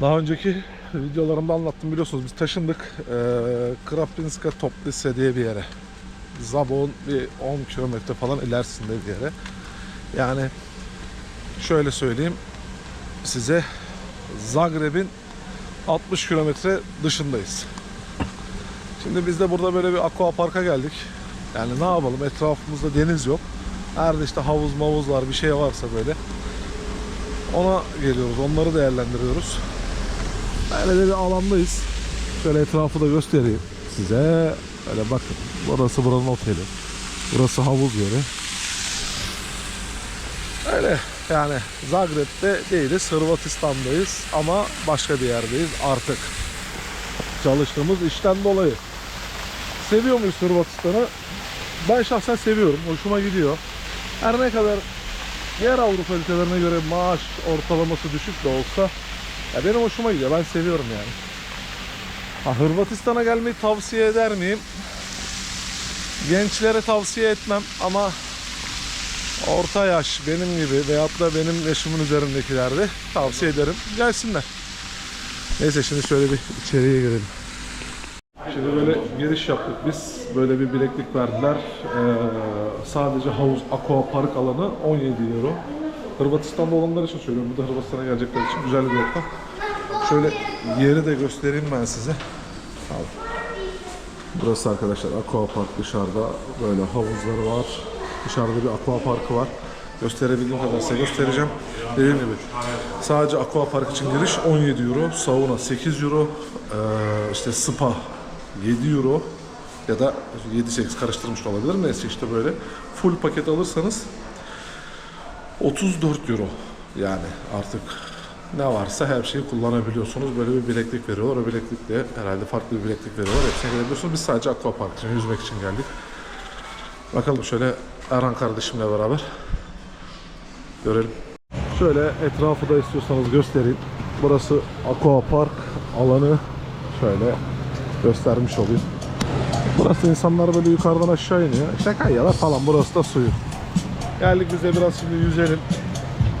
Daha önceki videolarımda anlattım biliyorsunuz biz taşındık e, Krapinska Toplice diye bir yere. Zabon bir 10 kilometre falan ilerisinde bir yere. Yani şöyle söyleyeyim size Zagreb'in 60 kilometre dışındayız. Şimdi biz de burada böyle bir aqua parka geldik. Yani ne yapalım etrafımızda deniz yok. Nerede işte havuz mavuz var bir şey varsa böyle. Ona geliyoruz onları değerlendiriyoruz. Böyle de bir alandayız. Şöyle etrafı da göstereyim size. Öyle bakın. Burası buranın oteli. Burası havuz yeri. Öyle yani Zagreb'de değiliz. Hırvatistan'dayız ama başka bir yerdeyiz artık. Çalıştığımız işten dolayı. Seviyor muyuz Hırvatistan'ı? Ben şahsen seviyorum. Hoşuma gidiyor. Her ne kadar diğer Avrupa ülkelerine göre maaş ortalaması düşük de olsa ya benim hoşuma gidiyor. Ben seviyorum yani. Ha, Hırvatistan'a gelmeyi tavsiye eder miyim? Gençlere tavsiye etmem ama orta yaş benim gibi veyahut da benim yaşımın üzerindekiler de tavsiye ederim. Gelsinler. Neyse şimdi şöyle bir içeriye girelim. Şimdi böyle giriş yaptık biz. Böyle bir bileklik verdiler. Ee, sadece havuz, aqua park alanı 17 euro. Hırvatistan'da olanlar için söylüyorum. Bu da Hırvatistan'a gelecekler için güzel bir ortam. Şöyle yeri de göstereyim ben size. Al. Burası arkadaşlar aqua park dışarıda. Böyle havuzları var. Dışarıda bir aqua parkı var. Gösterebildiğim kadar size göstereceğim. Dediğim gibi sadece aqua park için giriş 17 euro, sauna 8 euro, ee, işte spa 7 euro ya da 7-8 karıştırmış olabilir. Neyse işte böyle full paket alırsanız 34 euro yani artık ne varsa her şeyi kullanabiliyorsunuz. Böyle bir bileklik veriyorlar. O bileklikle herhalde farklı bir bileklik veriyorlar. Hepsine gelebiliyorsunuz. Biz sadece aquapark için, yüzmek için geldik. Bakalım şöyle Erhan kardeşimle beraber görelim. Şöyle etrafı da istiyorsanız göstereyim. Burası aquapark alanı. Şöyle göstermiş olayım. Burası insanlar böyle yukarıdan aşağı iniyor. İşte kayyalar falan. Burası da suyu. Geldik biz de biraz şimdi yüzelim.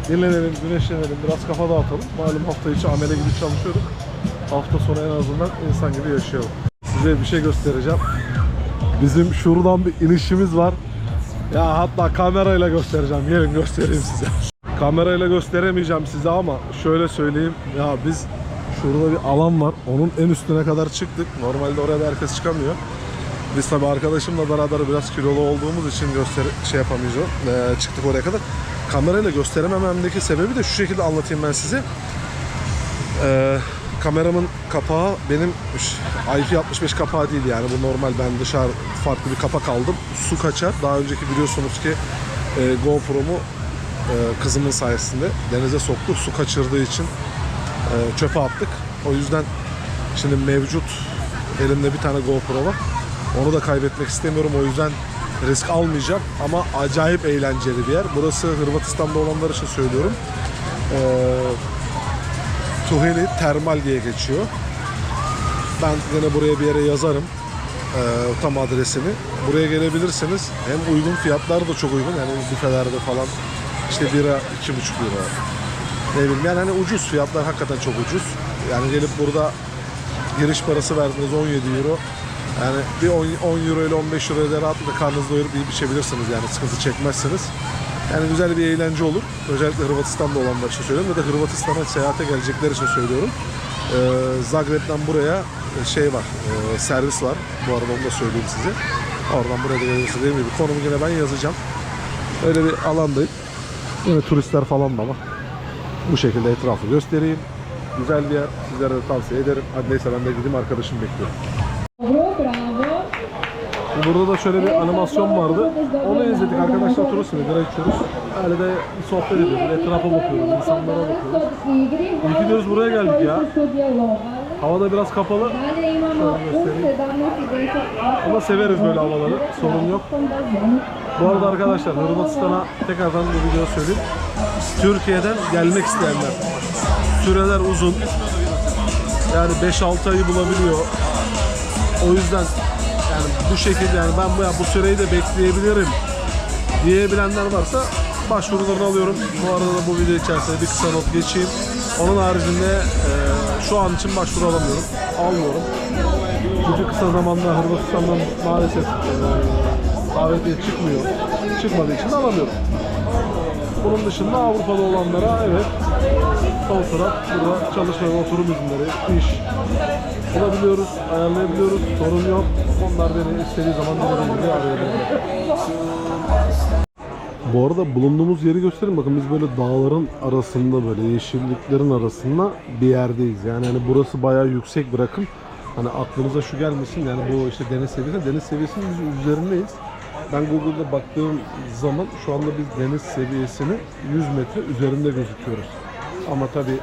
Dinlenelim, güneşlenelim, biraz kafa dağıtalım. Malum hafta içi amele gibi çalışıyorduk. Hafta sonu en azından insan gibi yaşayalım. Size bir şey göstereceğim. Bizim şuradan bir inişimiz var. Ya hatta kamerayla göstereceğim. Gelin göstereyim size. Kamerayla gösteremeyeceğim size ama şöyle söyleyeyim. Ya biz şurada bir alan var. Onun en üstüne kadar çıktık. Normalde oraya herkes çıkamıyor. Biz tabii arkadaşımla beraber biraz kilolu olduğumuz için göster şey yapamayacağız. Ee, çıktık oraya kadar. Kamerayla gösteremememdeki sebebi de şu şekilde anlatayım ben size. Ee, kameramın kapağı benim IP65 kapağı değil yani bu normal ben dışarı farklı bir kapak aldım. Su kaçar. Daha önceki biliyorsunuz ki e, GoPro'mu e, kızımın sayesinde denize soktu. Su kaçırdığı için e, çöpe attık. O yüzden şimdi mevcut elimde bir tane GoPro var. Onu da kaybetmek istemiyorum. O yüzden risk almayacağım. Ama acayip eğlenceli bir yer. Burası Hırvatistan'da olanlar için söylüyorum. Ee, Tuheli Termal diye geçiyor. Ben yine buraya bir yere yazarım. Ee, tam adresini. Buraya gelebilirsiniz. Hem uygun fiyatlar da çok uygun. Yani büfelerde falan işte bira 2,5 lira. Ne bileyim yani hani ucuz fiyatlar hakikaten çok ucuz. Yani gelip burada giriş parası verdiniz 17 euro. Yani bir 10, 10 euro ile 15 euro ile rahatlıkla karnınızı doyurup iyi biçebilirsiniz yani sıkıntı çekmezsiniz. Yani güzel bir eğlence olur. Özellikle Hırvatistan'da olanlar için söylüyorum ve de Hırvatistan'a seyahate gelecekler için söylüyorum. Ee, Zagreb'den buraya e, şey var, e, servis var. Bu arada onu da söyleyeyim size. Oradan buraya da gelirsiniz. Dediğim gibi konumu yine ben yazacağım. Öyle bir alandayım. Yine turistler falan da var. Bu şekilde etrafı göstereyim. Güzel bir yer. Sizlere de tavsiye ederim. Hadi neyse ben de gideyim arkadaşım bekliyor. Burada da şöyle bir animasyon vardı. Onu izledik arkadaşlar mi? Bira içiyoruz. Öyle de bir sohbet ediyoruz. Etrafa bakıyoruz, insanlara bakıyoruz. İyi ki buraya geldik ya. Hava da biraz kapalı. Ama severiz böyle havaları. Sorun yok. Bu arada arkadaşlar Hırvatistan'a tekrardan bu videoda söyleyeyim. Türkiye'den gelmek isteyenler. Süreler uzun. Yani 5-6 ayı bulabiliyor. O yüzden yani bu şekilde yani ben bu, ya bu süreyi de bekleyebilirim diyebilenler varsa başvurularını alıyorum. Bu arada da bu video içerisinde bir kısa not geçeyim. Onun haricinde e, şu an için başvuru alamıyorum. Almıyorum. Çünkü kısa zamanda Hırvatistan'dan maalesef e, davetiye çıkmıyor. Çıkmadığı için alamıyorum. Bunun dışında Avrupa'da olanlara evet sol taraf burada çalışma oturum izinleri, iş bulabiliyoruz, ayarlayabiliyoruz. Sorun yok. Onlar beni istediği zaman dilediği gibi arayabilirler. Bu arada bulunduğumuz yeri göstereyim. Bakın biz böyle dağların arasında böyle yeşilliklerin arasında bir yerdeyiz. Yani hani burası bayağı yüksek bir rakım. Hani aklınıza şu gelmesin yani bu işte deniz seviyesi. Deniz seviyesinin üzerindeyiz. Ben Google'da baktığım zaman şu anda biz deniz seviyesini 100 metre üzerinde gözüküyoruz. Ama tabii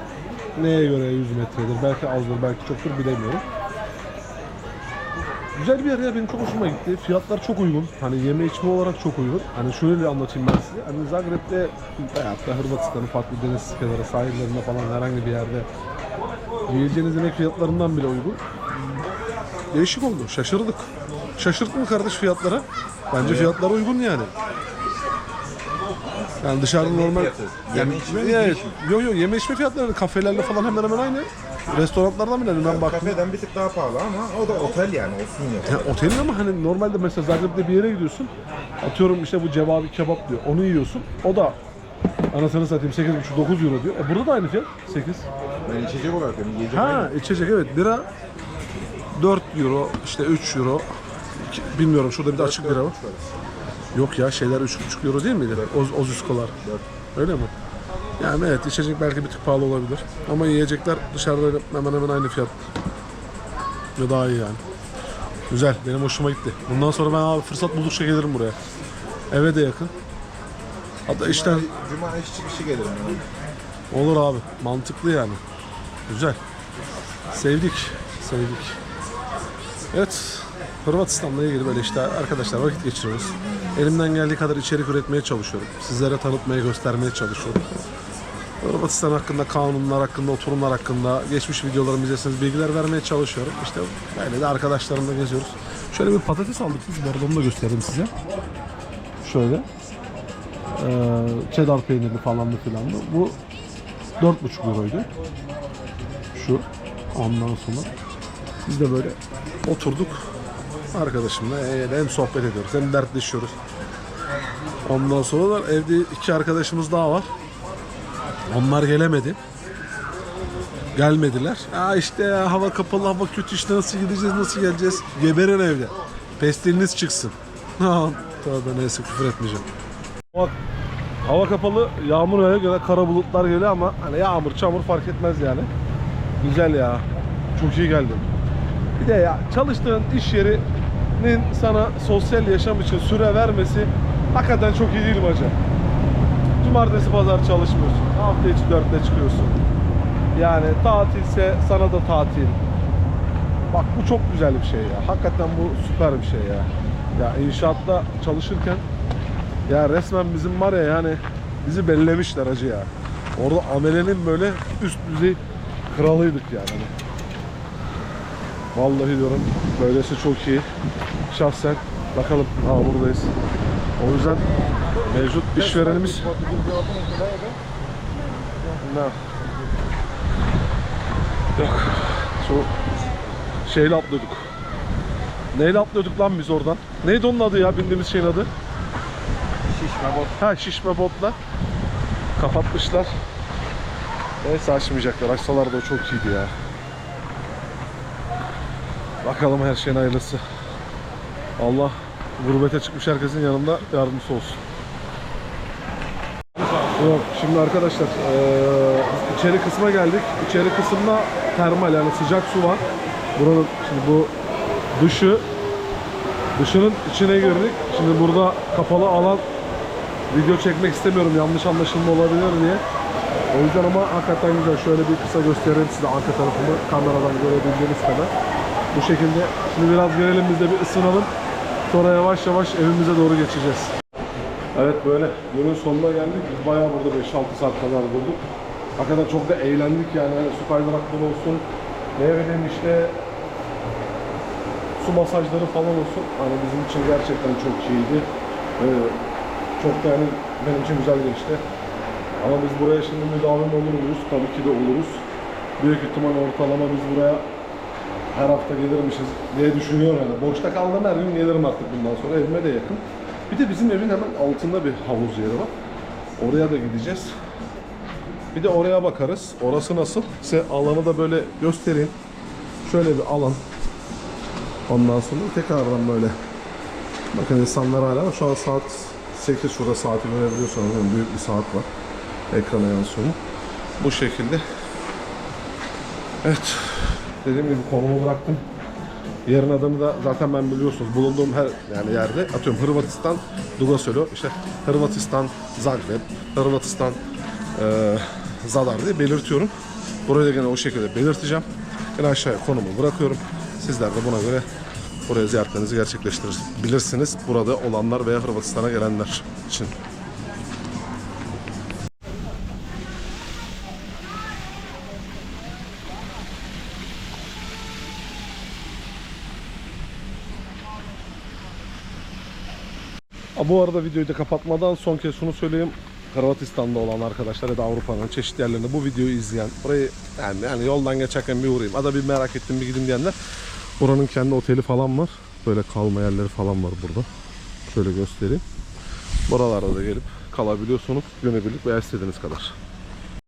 neye göre 100 metredir? Belki azdır, belki çoktur bilemiyorum. Güzel bir yer ya benim çok hoşuma gitti. Fiyatlar çok uygun. Hani yeme içme olarak çok uygun. Hani şöyle anlatayım ben size. Hani Zagreb'de veyahut da Hırvatistan'ın farklı deniz kenarı sahillerinde falan herhangi bir yerde yiyeceğiniz yemek fiyatlarından bile uygun. Değişik oldu. Şaşırdık. Şaşırttı mı kardeş fiyatlara? Bence fiyatlar uygun yani. Yani dışarıda normal... fiyatı. Yeme içme mi, Evet. Yok yok yeme içme fiyatları kafelerle falan hemen hemen aynı. Restoranlardan bile ben baktım. Kafeden bir tık daha pahalı ama o da otel yani olsun ya. Ya otelin ama hani normalde mesela Zagreb'de bir yere gidiyorsun. Atıyorum işte bu cevabi kebap diyor. Onu yiyorsun. O da anasını satayım 8,5-9 euro diyor. E burada da aynı fiyat. 8. Ben içecek olarak dedim. Yiyecek Ha içecek evet. Bira 4 euro işte 3 euro. Bilmiyorum şurada bir de açık bira var. Yok ya şeyler 3,5 euro değil miydi? Oz, ozuskolar. Öyle mi? Yani evet içecek belki bir tık pahalı olabilir. Ama yiyecekler dışarıda hemen hemen aynı fiyat. Ve daha iyi yani. Güzel. Benim hoşuma gitti. Bundan sonra ben abi fırsat buldukça gelirim buraya. Eve de yakın. Hatta işten Cuma işçi bir şey gelirim yani. olur abi. Mantıklı yani. Güzel. Sevdik. Sevdik. Evet. Hırvatistan'la ilgili böyle işte arkadaşlar vakit geçiriyoruz. Elimden geldiği kadar içerik üretmeye çalışıyorum. Sizlere tanıtmaya, göstermeye çalışıyorum. Hırvatistan hakkında, kanunlar hakkında, oturumlar hakkında geçmiş videolarımı izleseniz bilgiler vermeye çalışıyorum. İşte böyle de arkadaşlarımla geziyoruz. Şöyle bir patates aldık biz. Bu onu da göstereyim size. Şöyle. Ee, cheddar peynirli falanlı filanlı. Bu 4,5 euroydu. Şu. Ondan sonra biz de böyle oturduk arkadaşımla hem sohbet ediyoruz hem dertleşiyoruz. Ondan sonra da evde iki arkadaşımız daha var. Onlar gelemedi. Gelmediler. Aa işte ya, hava kapalı, hava kötü işte nasıl gideceğiz, nasıl geleceğiz? Geberin evde. Pestiliniz çıksın. Tövbe neyse küfür etmeyeceğim. Bak hava kapalı, yağmur ya da kara bulutlar geliyor ama hani yağmur, çamur fark etmez yani. Güzel ya. Çok iyi geldi. Bir de ya çalıştığın iş yerinin sana sosyal yaşam için süre vermesi hakikaten çok iyi değil mi hacı? Cumartesi pazar çalışmıyorsun. Hafta içi dörtte çıkıyorsun. Yani tatilse sana da tatil. Bak bu çok güzel bir şey ya. Hakikaten bu süper bir şey ya. Ya inşaatta çalışırken ya resmen bizim var ya yani bizi bellemişler acı ya. Orada amelenin böyle üst düzey kralıydık yani. Vallahi diyorum böylesi çok iyi. Şahsen bakalım ha buradayız. O yüzden mevcut işverenimiz ne? Yok. Şu şeyle atlıyorduk. Neyle atlıyorduk lan biz oradan? Neydi onun adı ya bindiğimiz şeyin adı? Şişme bot. Ha şişme botla. Kapatmışlar. Neyse açmayacaklar. Açsalar da o çok iyiydi ya. Bakalım her şeyin hayırlısı. Allah gurbete çıkmış herkesin yanında yardımcısı olsun. Yok şimdi arkadaşlar eee, içeri kısma geldik. İçeri kısımda termal yani sıcak su var. Buranın şimdi bu dışı dışının içine girdik. Şimdi burada kapalı alan video çekmek istemiyorum yanlış anlaşılma olabilir diye. O yüzden ama hakikaten güzel. Şöyle bir kısa göstereyim size arka tarafını kameradan görebildiğiniz kadar. Bu şekilde. Şimdi biraz gelelim biz de bir ısınalım. Sonra yavaş yavaş evimize doğru geçeceğiz. Evet böyle günün sonuna geldik. Biz bayağı burada 5-6 saat kadar durduk. Hakikaten çok da eğlendik yani. Hani su kaydırakları olsun. Ne bileyim işte su masajları falan olsun. Hani bizim için gerçekten çok iyiydi. Ee, çok da yani benim için güzel geçti. Ama biz buraya şimdi müdavim olur muyuz? Tabii ki de oluruz. Büyük ihtimal ortalama biz buraya her hafta gelirmişiz diye düşünüyorum yani. Boşta kaldığım her gün gelirim artık bundan sonra evime de yakın. Bir de bizim evin hemen altında bir havuz yeri var. Oraya da gideceğiz. Bir de oraya bakarız. Orası nasıl? Size alanı da böyle göstereyim. Şöyle bir alan. Ondan sonra tekrardan böyle. Bakın insanlar hala şu an saat 8 şurada saati görebiliyorsanız yani büyük bir saat var. Ekrana yansıyor. Bu şekilde. Evet. Dediğim gibi konumu bıraktım. Yerin adını da zaten ben biliyorsunuz bulunduğum her yani yerde atıyorum Hırvatistan Dugasolo işte Hırvatistan Zagreb Hırvatistan eee Zadar diye belirtiyorum. Burayı da gene o şekilde belirteceğim. Yine aşağıya konumu bırakıyorum. Sizler de buna göre buraya ziyaretlerinizi gerçekleştirebilirsiniz. Burada olanlar veya Hırvatistan'a gelenler için. Bu arada videoyu da kapatmadan son kez şunu söyleyeyim. Hırvatistan'da olan arkadaşlar ya da Avrupa'nın çeşitli yerlerinde bu videoyu izleyen, burayı yani, yani yoldan geçerken bir uğrayayım. Ada bir merak ettim bir gideyim diyenler. Buranın kendi oteli falan var. Böyle kalma yerleri falan var burada. Şöyle göstereyim. Buralarda da gelip kalabiliyorsunuz günübirlik veya istediğiniz kadar.